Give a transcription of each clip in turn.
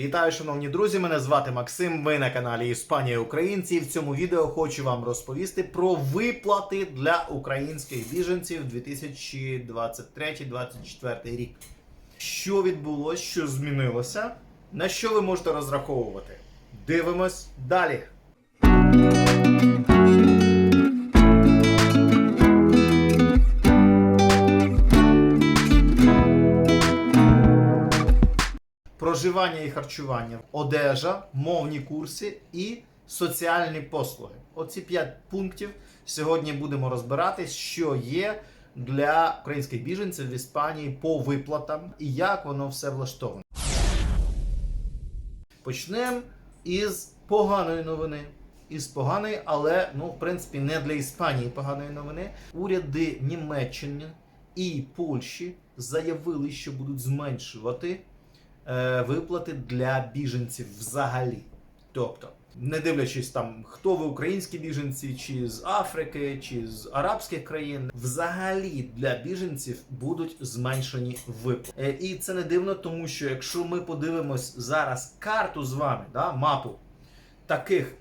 Вітаю, шановні друзі! Мене звати Максим. Ви на каналі Іспанія Українці. І в цьому відео хочу вам розповісти про виплати для українських біженців 2023-2024 рік. Що відбулося, що змінилося, на що ви можете розраховувати? Дивимось далі. Проживання і харчування, одежа, мовні курси і соціальні послуги. Оці п'ять пунктів сьогодні будемо розбиратись, що є для українських біженців в Іспанії по виплатам і як воно все влаштовано. Почнемо із поганої новини. Із поганої, але ну, в принципі, не для Іспанії поганої новини. Уряди Німеччини і Польщі заявили, що будуть зменшувати виплати для біженців взагалі. Тобто, не дивлячись там, хто ви українські біженці, чи з Африки, чи з арабських країн, взагалі для біженців будуть зменшені виплати. Е, і це не дивно, тому що якщо ми подивимось зараз карту з вами, да, мапу таких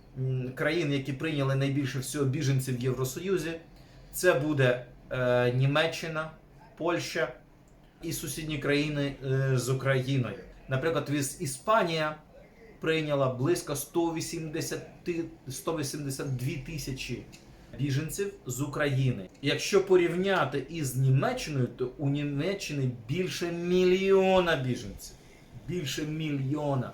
країн, які прийняли найбільше всього біженців в Євросоюзі, це буде е, Німеччина, Польща і сусідні країни е, з Україною. Наприклад, Іспанія прийняла близько 180, 182 тисячі біженців з України. Якщо порівняти із Німеччиною, то у Німеччини більше мільйона біженців. Більше мільйона.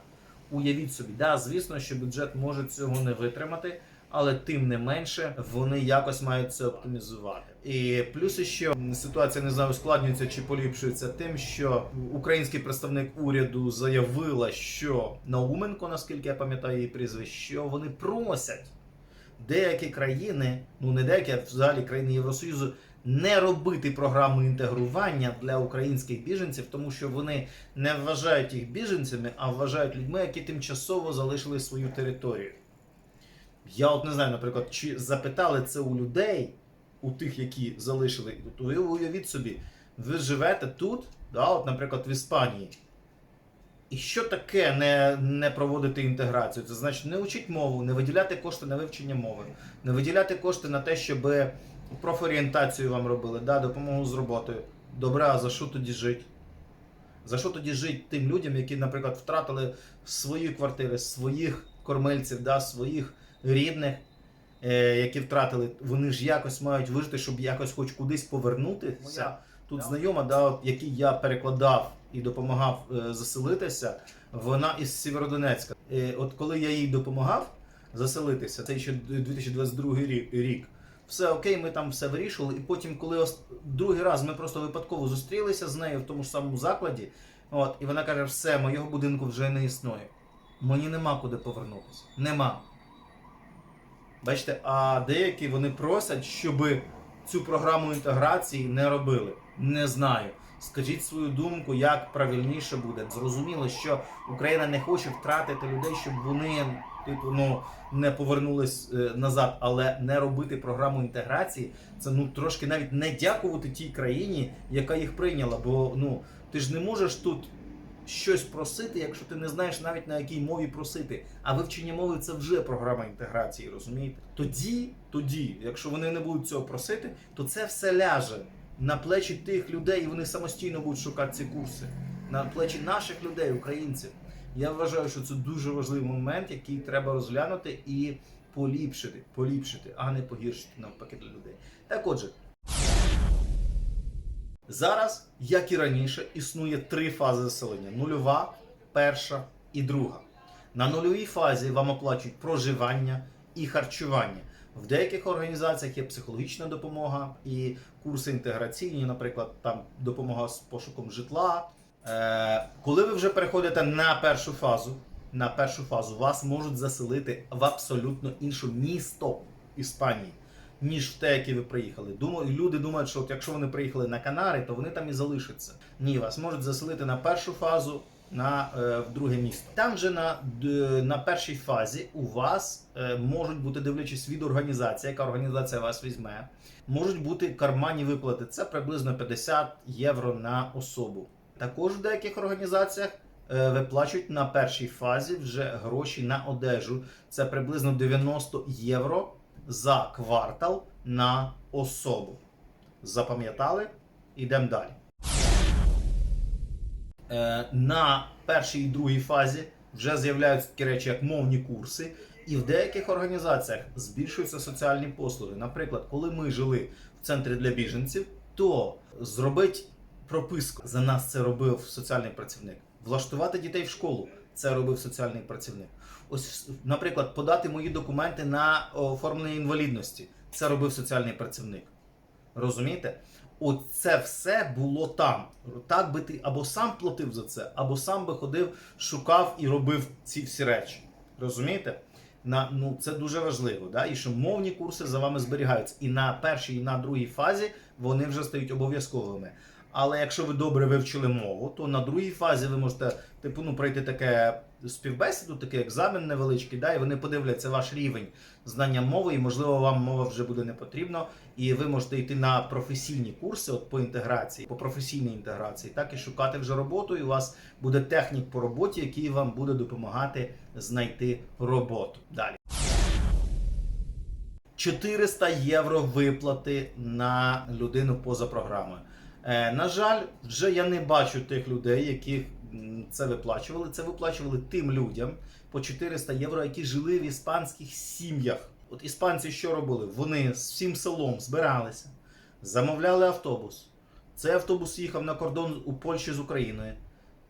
Уявіть собі, да, звісно, що бюджет може цього не витримати, але тим не менше вони якось мають це оптимізувати. І плюс ще ситуація не знаю, ускладнюється чи поліпшується тим, що український представник уряду заявила, що Науменко, наскільки я пам'ятаю її прізвище, що вони просять деякі країни, ну не деякі, а взагалі країни Євросоюзу, не робити програму інтегрування для українських біженців, тому що вони не вважають їх біженцями, а вважають людьми, які тимчасово залишили свою територію. Я от не знаю, наприклад, чи запитали це у людей, у тих, які залишили, то ви уявіть собі, ви живете тут, да, от, наприклад, в Іспанії. І що таке не, не проводити інтеграцію? Це значить не вчити мову, не виділяти кошти на вивчення мови, не виділяти кошти на те, щоб профорієнтацію вам робили, да, допомогу з роботою. Добре, а за що тоді жити? За що тоді жити тим людям, які, наприклад, втратили свої квартири, своїх кормильців, да, своїх рідних, е, які втратили, вони ж якось мають вижити, щоб якось хоч кудись повернутися. Моя тут знайома, да, от, якій я перекладав і допомагав е, заселитися, вона із Сєвєродонецька. Е, от коли я їй допомагав заселитися, це ще 2022 рік. все окей, ми там все вирішували. І потім, коли ос- другий раз ми просто випадково зустрілися з нею в тому ж самому закладі, от, і вона каже: все, моєго будинку вже не існує. Мені нема куди повернутися. Нема. Бачите, а деякі вони просять, щоб цю програму інтеграції не робили. Не знаю. Скажіть свою думку, як правильніше буде. Зрозуміло, що Україна не хоче втратити людей, щоб вони типу, ну, не повернулись е, назад, але не робити програму інтеграції, це ну трошки навіть не дякувати тій країні, яка їх прийняла. Бо ну ти ж не можеш тут щось просити, якщо ти не знаєш навіть на якій мові просити. А вивчення мови це вже програма інтеграції, розумієте? Тоді, тоді, якщо вони не будуть цього просити, то це все ляже на плечі тих людей, і вони самостійно будуть шукати ці курси. На плечі наших людей, українців. Я вважаю, що це дуже важливий момент, який треба розглянути і поліпшити, поліпшити, а не погіршити навпаки для людей. Так отже, зараз, як і раніше, існує три фази заселення: нульова, перша і друга. На нульовій фазі вам оплачують проживання і харчування. В деяких організаціях є психологічна допомога і курси інтеграційні, наприклад, там допомога з пошуком житла. Е, коли ви вже переходите на першу фазу, на першу фазу вас можуть заселити в абсолютно інше місто Іспанії, ніж в те, яке ви приїхали. Думаю, люди думають, що от якщо вони приїхали на Канари, то вони там і залишаться. Ні, вас можуть заселити на першу фазу. На е, в друге місто. Там же на, на першій фазі у вас е, можуть бути, дивлячись від організації, яка організація вас візьме, можуть бути карманні виплати. Це приблизно 50 євро на особу. Також в деяких організаціях е, виплачують на першій фазі вже гроші на одежу. Це приблизно 90 євро за квартал на особу. Запам'ятали? Ідемо далі. Е, на першій і другій фазі вже з'являються такі речі, як мовні курси, і в деяких організаціях збільшуються соціальні послуги. Наприклад, коли ми жили в центрі для біженців, то зробить прописку за нас це робив соціальний працівник. Влаштувати дітей в школу це робив соціальний працівник. Ось, наприклад, подати мої документи на оформлення інвалідності. Це робив соціальний працівник. Розумієте? Оце все було там. Так би ти або сам платив за це, або сам би ходив, шукав і робив ці всі речі. Розумієте? На, ну, це дуже важливо. Да? І що мовні курси за вами зберігаються. І на першій, і на другій фазі вони вже стають обов'язковими. Але якщо ви добре вивчили мову, то на другій фазі ви можете типу, ну, пройти таке співбесіду, такий екзамен невеличкий, да, і вони подивляться ваш рівень знання мови, і можливо вам мова вже буде не потрібна, і ви можете йти на професійні курси от по інтеграції, по професійній інтеграції, так і шукати вже роботу. І у вас буде технік по роботі, який вам буде допомагати знайти роботу. Далі. 400 євро виплати на людину поза програмою. Е, на жаль, вже я не бачу тих людей, яких це виплачували. Це виплачували тим людям по 400 євро, які жили в іспанських сім'ях. От іспанці що робили? Вони з всім селом збиралися, замовляли автобус. Цей автобус їхав на кордон у Польщі з Україною.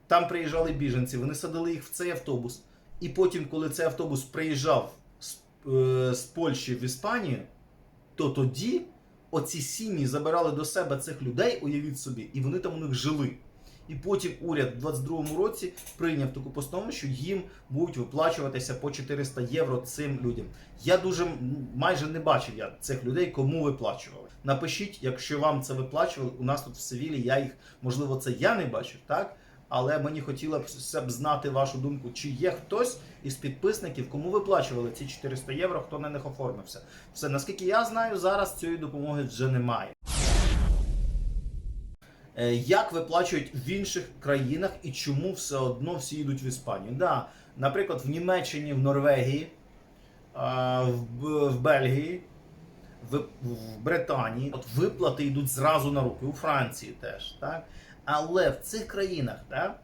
Там приїжджали біженці, вони садили їх в цей автобус. І потім, коли цей автобус приїжджав з, е, з Польщі в Іспанію, то тоді оці сім'ї забирали до себе цих людей, уявіть собі, і вони там у них жили. І потім уряд в 22-му році прийняв таку постанову, що їм будуть виплачуватися по 400 євро цим людям. Я дуже майже не бачив я цих людей, кому виплачували. Напишіть, якщо вам це виплачували. У нас тут в Севілі, я їх, можливо, це я не бачив, так? Але мені хотілося б знати вашу думку, чи є хтось із підписників, кому виплачували ці 400 євро, хто на них оформився. Все, наскільки я знаю, зараз цієї допомоги вже немає. Е, Як виплачують в інших країнах і чому все одно всі йдуть в Іспанію? Да, наприклад, в Німеччині, в Норвегії, в, Бельгії, в Британії от виплати йдуть зразу на руки, у Франції теж. Так? Але в цих країнах так,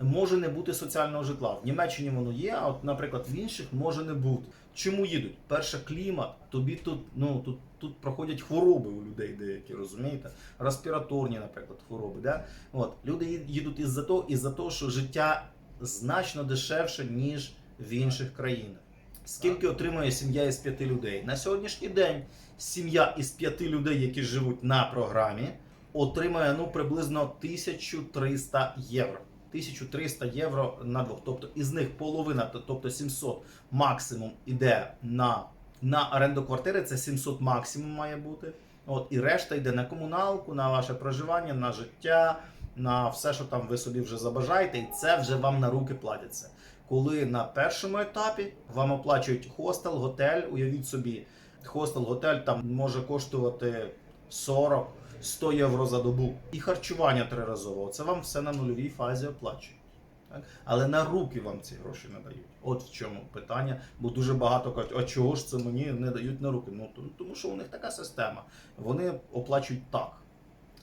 може не бути соціального житла. В Німеччині воно є, а от, наприклад, в інших може не бути. Чому їдуть? Перше, клімат, тобі тут, ну, тут, тут проходять хвороби у людей деякі, розумієте? Респіраторні, наприклад, хвороби. Да? От, люди їдуть із-за того, із-за того, що життя значно дешевше, ніж в інших країнах. Скільки отримує сім'я із п'яти людей? На сьогоднішній день сім'я із п'яти людей, які живуть на програмі, отримує ну, приблизно 1300 євро. 1300 євро на двох. Тобто із них половина, тобто 700 максимум іде на, на оренду квартири, це 700 максимум має бути. От, і решта йде на комуналку, на ваше проживання, на життя, на все, що там ви собі вже забажаєте, і це вже вам на руки платиться. Коли на першому етапі вам оплачують хостел, готель, уявіть собі, хостел, готель там може коштувати 40 100 євро за добу. І харчування триразово. Це вам все на нульовій фазі оплачують. Так? Але на руки вам ці гроші не дають. От в чому питання. Бо дуже багато кажуть, а чого ж це мені не дають на руки? Ну тому- що у них така система. Вони оплачують так.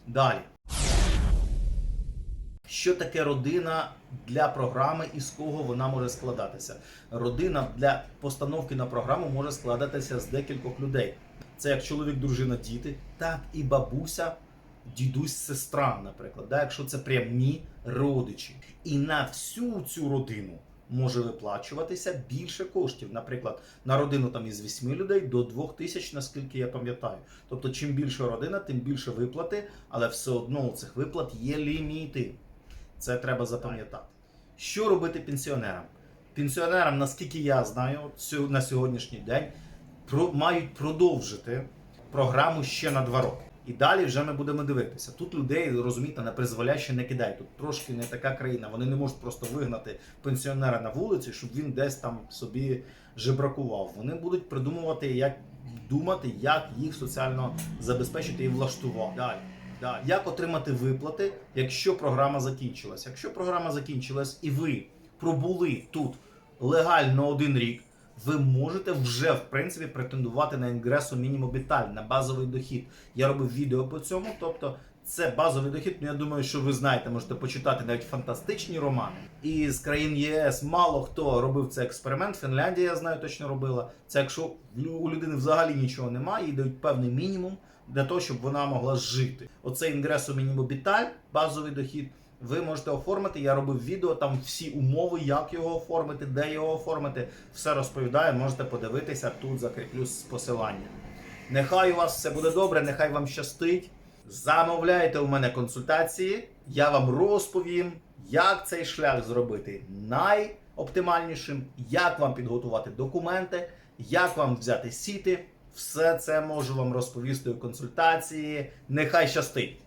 Далі. Що таке родина для програми і з кого вона може складатися? Родина для постановки на програму може складатися з декількох людей. Це як чоловік, дружина, діти, так і бабуся, дідусь, сестра, наприклад, да, якщо це прямі родичі. І на всю цю родину може виплачуватися більше коштів. Наприклад, на родину там із 8 людей до 2 тисяч, наскільки я пам'ятаю. Тобто, чим більше родина, тим більше виплати, але все одно у цих виплат є ліміти. Це треба запам'ятати. Що робити пенсіонерам? Пенсіонерам, наскільки я знаю, на сьогоднішній день мають продовжити програму ще на два роки. І далі вже ми будемо дивитися. Тут людей, розумієте, на призволяще не кидають. Тут трошки не така країна. Вони не можуть просто вигнати пенсіонера на вулиці, щоб він десь там собі жебракував. Вони будуть придумувати, як думати, як їх соціально забезпечити і влаштувати. Далі. Да. Як отримати виплати, якщо програма закінчилась? Якщо програма закінчилась і ви пробули тут легально один рік, ви можете вже в принципі претендувати на інгресу мінімобіталь, на базовий дохід. Я робив відео по цьому, тобто. Це базовий дохід. Ну я думаю, що ви знаєте, можете почитати навіть фантастичні романи. І з країн ЄС мало хто робив цей експеримент. Фінляндія, я знаю, точно робила. Це якщо у людини взагалі нічого немає, їй дають певний мінімум для того, щоб вона могла жити. Оце інгресу мінімобіталь, базовий дохід. Ви можете оформити. Я робив відео, там всі умови, як його оформити, де його оформити. Все розповідаю, можете подивитися тут, закріплю посилання. Нехай у вас все буде добре, нехай вам щастить. Замовляйте у мене консультації, я вам розповім, як цей шлях зробити найоптимальнішим, як вам підготувати документи, як вам взяти сіти. Все це можу вам розповісти у консультації. Нехай щастить!